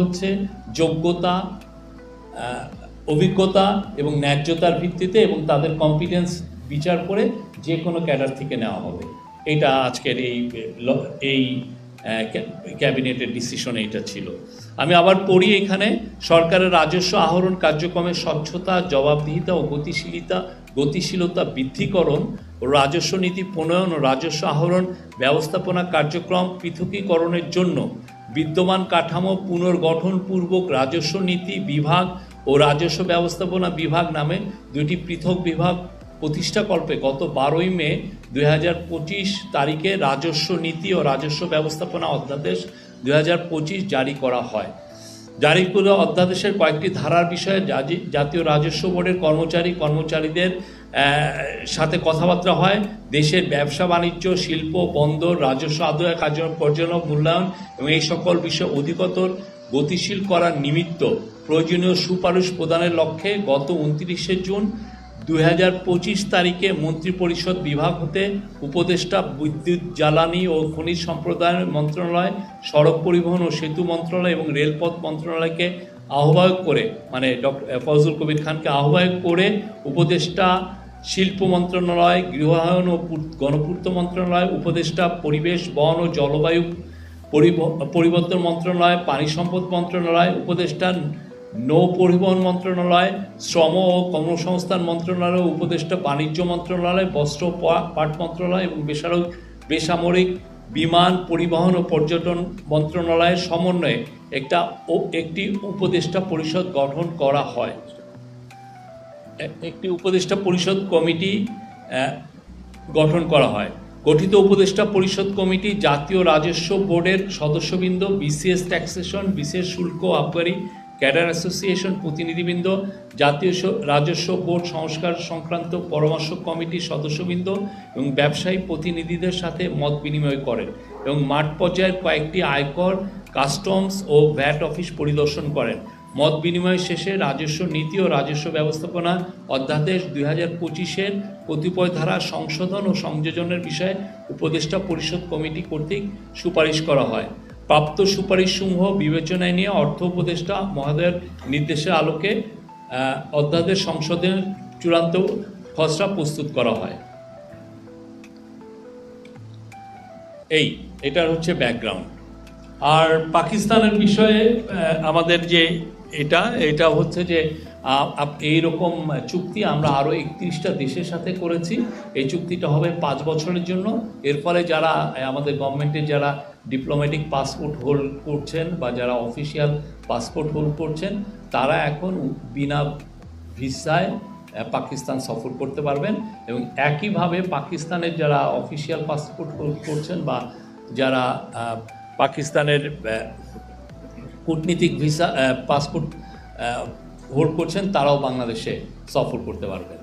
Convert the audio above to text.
হচ্ছে যোগ্যতা অভিজ্ঞতা এবং ন্যায্যতার ভিত্তিতে এবং তাদের কম্পিটেন্স বিচার করে যে কোনো ক্যাডার থেকে নেওয়া হবে। এটা আজকের এই এই ক্যাবিনেটের ডিসিশন এইটা ছিল। আমি আবার পড়ি এখানে, সরকারের রাজস্ব আহরণ কার্যক্রমের স্বচ্ছতা, জবাবদিহিতা ও গতিশীলতা গতিশীলতা বৃদ্ধিকরণ রাজস্ব নীতি প্রণয়ন ও রাজস্ব আহরণ ব্যবস্থাপনা কার্যক্রম পৃথকীকরণের জন্য বিদ্যমান কাঠামো পুনর্গঠনপূর্বক রাজস্ব নীতি বিভাগ ও রাজস্ব ব্যবস্থাপনা বিভাগ নামে দুটি পৃথক বিভাগ প্রতিষ্ঠাকল্পে গত বারোই মে দু হাজার পঁচিশ তারিখে রাজস্ব নীতি ও রাজস্ব ব্যবস্থাপনা অধ্যাদেশ দু হাজার পঁচিশ জারি করা হয়। জারি করা অধ্যাদেশের কয়েকটি ধারার বিষয়ে জাতীয় রাজস্ব বোর্ডের কর্মচারী কর্মচারীদের সাথে কথাবার্তা হয়। দেশের ব্যবসা, বাণিজ্য, শিল্প, বন্দর, রাজস্ব আদায় কার্য পর্যটন মূল্যায়ন এবং এই সকল বিষয় অধিকতর গতিশীল করার নিমিত্ত প্রয়োজনীয় সুপারিশ প্রদানের লক্ষ্যে গত উনত্রিশে জুন দু হাজার পঁচিশ তারিখে মন্ত্রিপরিষদ বিভাগ হতে উপদেষ্টা বিদ্যুৎ, জ্বালানি ও খনিজ সম্প্রদায় মন্ত্রণালয়, সড়ক পরিবহন ও সেতু মন্ত্রণালয় এবং রেলপথ মন্ত্রণালয়কে আহ্বায়ক করে মানে ডক্টর ফজল কবির খানকে আহ্বায়ক করে উপদেষ্টা শিল্প মন্ত্রণালয়, গৃহায়ন ও গণপূর্ত মন্ত্রণালয়, উপদেষ্টা, পরিবেশ, বন ও জলবায়ু পরিব- পরিবর্তন মন্ত্রণালয়, পানি সম্পদ মন্ত্রণালয়, উপদেষ্টা নৌ পরিবহন মন্ত্রণালয়, শ্রম ও কর্মসংস্থান মন্ত্রণালয়, উপদেষ্টা বাণিজ্য মন্ত্রণালয়, বস্ত্র পাট মন্ত্রণালয় এবং বেসামরিক বেসামরিক বিমান পরিবহন ও পর্যটন মন্ত্রণালয়ের সমন্বয়ে একটা একটি উপদেষ্টা পরিষদ গঠন করা হয়। একটি উপদেষ্টা পরিষদ কমিটি গঠন করা হয়। গঠিত উপদেষ্টা পরিষদ কমিটি জাতীয় রাজস্ব বোর্ডের সদস্যবৃন্দ, বিসিএস ট্যাক্সেশন, বিশেষ শুল্ক আবগারি ক্যাডার অ্যাসোসিয়েশন প্রতিনিধিবৃন্দ, জাতীয় রাজস্ব বোর্ড সংস্কার সংক্রান্ত পরামর্শ কমিটির সদস্যবৃন্দ এবং ব্যবসায়ী প্রতিনিধিদের সাথে মত বিনিময় করেন এবং মাঠ পর্যায়ের কয়েকটি আয়কর, কাস্টমস ও ভ্যাট অফিস পরিদর্শন করেন। মত বিনিময় শেষে রাজস্ব নীতি ও রাজস্ব ব্যবস্থাপনা অধ্যাদেশ দুই হাজার পঁচিশের কতিপয় ধারা সংশোধন ও সংযোজনের বিষয়ে উপদেষ্টা পরিষদ কমিটি কর্তৃক সুপারিশ করা হয়। প্রাপ্ত সুপারিশসমূহ বিবেচনায় নিয়ে অর্থ উপদেষ্টা মহোদয়ের নির্দেশের আলোকে অধ্যাদেশ সংশোধনের চূড়ান্ত খসড়া প্রস্তুত করা হয়। এই, এটার হচ্ছে ব্যাকগ্রাউন্ড আর পাকিস্তানের বিষয়ে আমাদের যে এটা এটা হচ্ছে যে আহ, আপ- এইরকম চুক্তি আমরা আরও একত্রিশটা দেশের সাথে করেছি। এই চুক্তিটা হবে পাঁচ বছরের জন্য। এর ফলে যারা আমাদের গভর্নমেন্টের যারা ডিপ্লোম্যাটিক পাসপোর্ট হোল্ড করছেন বা যারা অফিসিয়াল পাসপোর্ট হোল্ড করছেন তারা এখন বিনা ভিসায় পাকিস্তান সফর করতে পারবেন। এবং একইভাবে পাকিস্তানের যারা অফিসিয়াল পাসপোর্ট হোল্ড করছেন বা যারা পাকিস্তানের কূটনীতিক ভিসা পাসপোর্ট হোল্ড করছেন তারাও বাংলাদেশে সফর করতে পারবেন।